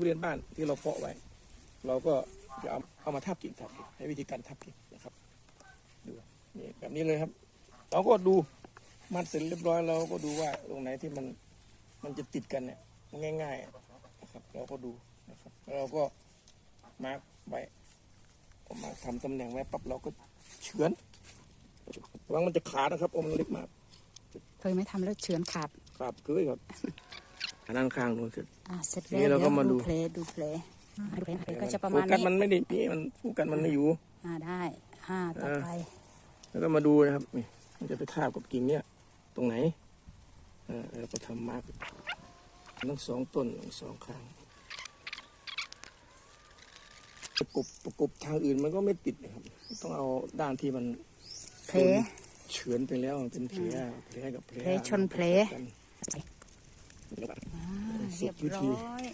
ทุเรียนบ้านที่เราเพาะไว้ เราก็จะเอาเอามาทับกิ่งทับกิ่งให้วิธีการทับกิ่งนะครับดูนี่แบบนี้เลยครับ เราก็ดูมัดเสร็จเรียบร้อยเราก็ดูว่าตรงไหนที่มันมันจะติดกันเนี่ยง่ายๆนะครับ เราก็ดูนะครับแล้วเราก็มาร์กไว้พอมาทำตำแหน่งไว้ปั๊บเราก็เฉือนระวังมันจะขาดนะครับอมนเล็กมากเคยไหม่ทำแล้วเฉือนขาดครับคือครับ อันนั้นข้างนู้นคืออ่าเสร็จนี่แล้วเราก็มาดู เพลย์ดูเพลย์อ่าดูเพลย์เพลย์ก็จะประโฟมาณกัสนี้มันไม่ได้พี่มันโฟกัสมันไม่อยู่ อ่าได้อ่าต่อไปแล้วก็มาดูนะครับนี่มันจะไปทาบกับกิ่งเนี่ยตรงไหนเออแล้วก็ทำมาร์กทั้งสองต้นทั้งสองข้างประกบประกบทางอื่นมันก็ไม่ติดนะครับ ต้องเอาด้านที่มันเพลย์เฉือนไปแล้วมันเป็นแผลแผลกับแผลแผลชนแผลกันอ่าสุ เรียบร้ธีอย